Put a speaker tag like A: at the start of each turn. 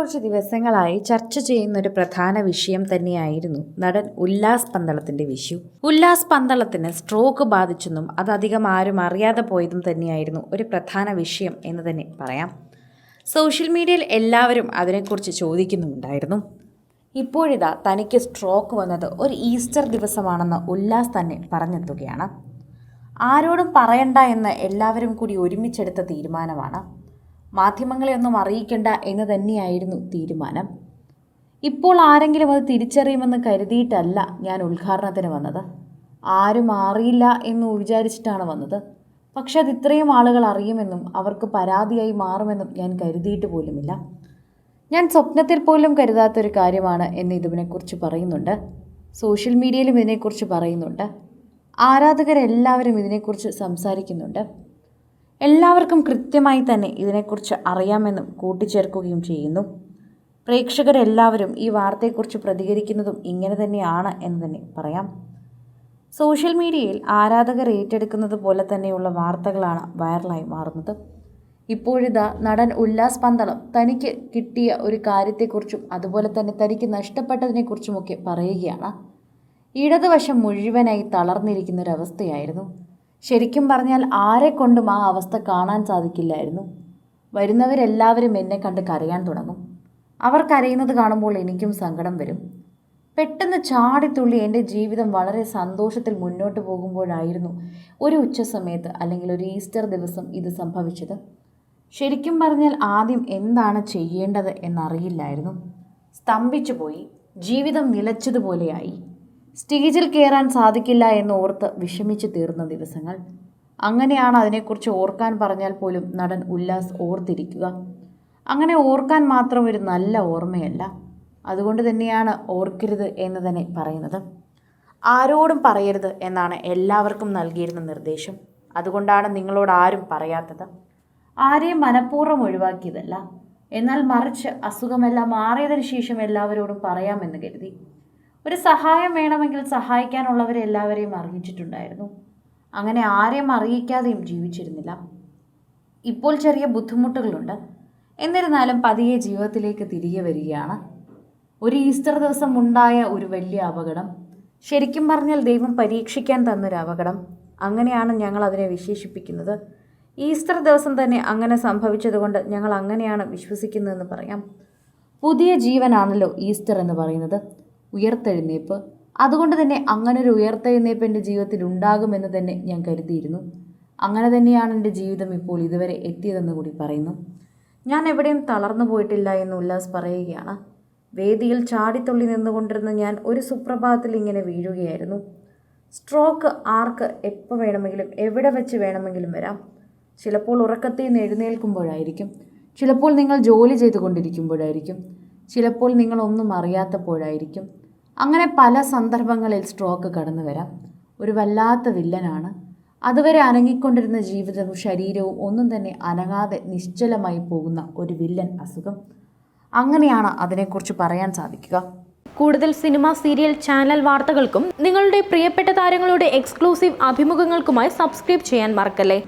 A: കുറച്ച് ദിവസങ്ങളായി ചർച്ച ചെയ്യുന്ന ഒരു പ്രധാന വിഷയം തന്നെയായിരുന്നു നടൻ ഉല്ലാസ് പന്തളത്തിന്റെ വിഷു. ഉല്ലാസ് പന്തളത്തിന് സ്ട്രോക്ക് ബാധിച്ചെന്നും അത് അധികം ആരും അറിയാതെ പോയതും തന്നെയായിരുന്നു ഒരു പ്രധാന വിഷയം എന്ന് തന്നെ പറയാം. സോഷ്യൽ മീഡിയയിൽ എല്ലാവരും അതിനെക്കുറിച്ച് ചോദിക്കുന്നുമുണ്ടായിരുന്നു. ഇപ്പോഴിതാ തനിക്ക് സ്ട്രോക്ക് വന്നത് ഒരു ഈസ്റ്റർ ദിവസമാണെന്ന് ഉല്ലാസ് തന്നെ പറഞ്ഞെത്തുകയാണ്. ആരോടും പറയണ്ട എന്ന് എല്ലാവരും കൂടി ഒരുമിച്ചെടുത്ത തീരുമാനമാണ്. മാധ്യമങ്ങളെ ഒന്നും അറിയിക്കേണ്ട എന്ന് തന്നെയായിരുന്നു തീരുമാനം. ഇപ്പോൾ ആരെങ്കിലും അത് തിരിച്ചറിയുമെന്ന് കരുതിയിട്ടല്ല ഞാൻ ഉദ്ഘാടനത്തിന് വന്നത്. ആരും അറിയില്ല എന്ന് വിചാരിച്ചിട്ടാണ് വന്നത്. പക്ഷെ അത് ഇത്രയും ആളുകൾ അറിയുമെന്നും അവർക്ക് പരാതിയായി മാറുമെന്നും ഞാൻ കരുതിയിട്ട് പോലുമില്ല. ഞാൻ സ്വപ്നത്തിൽ പോലും കരുതാത്തൊരു കാര്യമാണ് എന്ന് ഇതിനെക്കുറിച്ച് പറയുന്നുണ്ട്. സോഷ്യൽ മീഡിയയിലും ഇതിനെക്കുറിച്ച് പറയുന്നുണ്ട്. ആരാധകരെല്ലാവരും ഇതിനെക്കുറിച്ച് സംസാരിക്കുന്നുണ്ട്. എല്ലാവർക്കും കൃത്യമായി തന്നെ ഇതിനെക്കുറിച്ച് അറിയാമെന്നും കൂട്ടിച്ചേർക്കുകയും ചെയ്യുന്നു. പ്രേക്ഷകരെല്ലാവരും ഈ വാർത്തയെക്കുറിച്ച് പ്രതികരിക്കുന്നതും ഇങ്ങനെ തന്നെയാണ് എന്ന് തന്നെ പറയാം. സോഷ്യൽ മീഡിയയിൽ ആരാധകർ ഏറ്റെടുക്കുന്നത് പോലെ തന്നെയുള്ള വാർത്തകളാണ് വൈറലായി മാറുന്നത്. ഇപ്പോഴിതാ നടൻ ഉല്ലാസ് പന്തളം തനിക്ക് കിട്ടിയ ഒരു കാര്യത്തെക്കുറിച്ചും അതുപോലെ തന്നെ തനിക്ക് നഷ്ടപ്പെട്ടതിനെക്കുറിച്ചുമൊക്കെ പറയുകയാണ്. ഇടതുവശം മുഴുവനായി തളർന്നിരിക്കുന്ന ഒരവസ്ഥയായിരുന്നു ശരിക്കും പറഞ്ഞാൽ ആരെക്കൊണ്ടും ആ അവസ്ഥ കാണാൻ സാധിക്കില്ലായിരുന്നു. വരുന്നവരെല്ലാവരും എന്നെ കണ്ട് കരയാൻ തുടങ്ങും. അവർ കരയുന്നത് കാണുമ്പോൾ എനിക്കും സങ്കടം വരും. പെട്ടെന്ന് ചാടിത്തുള്ളി എന്റെ ജീവിതം വളരെ സന്തോഷത്തിൽ മുന്നോട്ട് പോകുമ്പോഴായിരുന്നു ഒരു ഉച്ച സമയത്ത് അല്ലെങ്കിൽ ഒരു ഈസ്റ്റർ ദിവസം ഇത് സംഭവിച്ചത്. ശരിക്കും പറഞ്ഞാൽ ആദ്യം എന്താണ് ചെയ്യേണ്ടത് എന്നറിയില്ലായിരുന്നു. സ്തംഭിച്ചു പോയി ജീവിതം നിലച്ചതുപോലെയായി. സ്റ്റേജിൽ കയറാൻ സാധിക്കില്ല എന്ന് ഓർത്ത് വിഷമിച്ച് തീർന്ന ദിവസങ്ങൾ. അങ്ങനെയാണ് അതിനെക്കുറിച്ച് ഓർക്കാൻ പറഞ്ഞാൽ പോലും നടൻ ഉല്ലാസ് ഓർത്തിരിക്കുക. അങ്ങനെ ഓർക്കാൻ മാത്രം ഒരു നല്ല ഓർമ്മയല്ല. അതുകൊണ്ട് തന്നെയാണ് ഓർക്കരുത് എന്ന് തന്നെ പറയുന്നത്. ആരോടും പറയരുത് എന്നാണ് എല്ലാവർക്കും നൽകിയിരുന്ന നിർദ്ദേശം. അതുകൊണ്ടാണ് നിങ്ങളോട് ആരും പറയാത്തത്. ആരെയും മനഃപൂർവം ഒഴിവാക്കിയതല്ല. എന്നാൽ മറിച്ച് അസുഖമെല്ലാം മാറിയതിനു ശേഷം എല്ലാവരോടും പറയാമെന്ന് കരുതി. ഒരു സഹായം വേണമെങ്കിൽ സഹായിക്കാനുള്ളവരെ എല്ലാവരെയും അറിയിച്ചിട്ടുണ്ടായിരുന്നു. അങ്ങനെ ആരെയും അറിയിക്കാതെയും ജീവിച്ചിരുന്നില്ല. ഇപ്പോൾ ചെറിയ ബുദ്ധിമുട്ടുകളുണ്ട്. എന്നിരുന്നാലും പതിയെ ജീവിതത്തിലേക്ക് തിരികെ വരികയാണ്. ഒരു ഈസ്റ്റർ ദിവസം ഉണ്ടായ ഒരു വലിയ അപകടം. ശരിക്കും പറഞ്ഞാൽ ദൈവം പരീക്ഷിക്കാൻ തന്നൊരു അപകടം. അങ്ങനെയാണ് ഞങ്ങൾ അതിനെ വിശേഷിപ്പിക്കുന്നത്. ഈസ്റ്റർ ദിവസം തന്നെ അങ്ങനെ സംഭവിച്ചതുകൊണ്ട് ഞങ്ങൾ അങ്ങനെയാണ് വിശ്വസിക്കുന്നതെന്ന് പറയാം. പുതിയ ജീവനാണല്ലോ ഈസ്റ്റർ എന്ന് പറയുന്നത്. ഉയർത്തെഴുന്നേപ്പ്. അതുകൊണ്ട് തന്നെ അങ്ങനെ ഒരു ഉയർത്തെഴുന്നേപ്പ് എന്റെ ജീവിതത്തിൽ ഉണ്ടാകുമെന്ന് തന്നെ ഞാൻ കരുതിയിരുന്നു. അങ്ങനെ തന്നെയാണ് എന്റെ ജീവിതം ഇപ്പോൾ ഇതുവരെ എത്തിയതെന്ന് കൂടി പറയുന്നു. ഞാൻ എവിടെയും തളർന്നു പോയിട്ടില്ല എന്ന് ഉല്ലാസ് പറയുകയാണ്. വേദിയിൽ ചാടിത്തുള്ളി നിന്നുകൊണ്ടിരുന്ന ഞാൻ ഒരു സുപ്രഭാതത്തിൽ ഇങ്ങനെ വീഴുകയായിരുന്നു. സ്ട്രോക്ക് ആർക്ക് എപ്പോൾ വേണമെങ്കിലും എവിടെ വെച്ച് വേണമെങ്കിലും വരാം. ചിലപ്പോൾ ഉറക്കത്തിൽ നിന്ന് എഴുന്നേൽക്കുമ്പോഴായിരിക്കും. ചിലപ്പോൾ നിങ്ങൾ ജോലി ചെയ്തുകൊണ്ടിരിക്കുമ്പോഴായിരിക്കും. ചിലപ്പോൾ നിങ്ങളൊന്നും അറിയാത്തപ്പോഴായിരിക്കും. അങ്ങനെ പല സന്ദർഭങ്ങളിൽ സ്ട്രോക്ക് കടന്നു വരാം. ഒരു വല്ലാത്ത വില്ലനാണ്. അതുവരെ അനങ്ങിക്കൊണ്ടിരുന്ന ജീവിതവും ശരീരവും ഒന്നും തന്നെ അനങ്ങാതെ നിശ്ചലമായി പോകുന്ന ഒരു വില്ലൻ അസുഖം. അങ്ങനെയാണ് അതിനെക്കുറിച്ച് പറയാൻ സാധിക്കുക.
B: കൂടുതൽ സിനിമ സീരിയൽ ചാനൽ വാർത്തകൾക്കും നിങ്ങളുടെ പ്രിയപ്പെട്ട താരങ്ങളുടെ എക്സ്ക്ലൂസീവ് അഭിമുഖങ്ങൾക്കുമായി സബ്സ്ക്രൈബ് ചെയ്യാൻ മറക്കല്ലേ?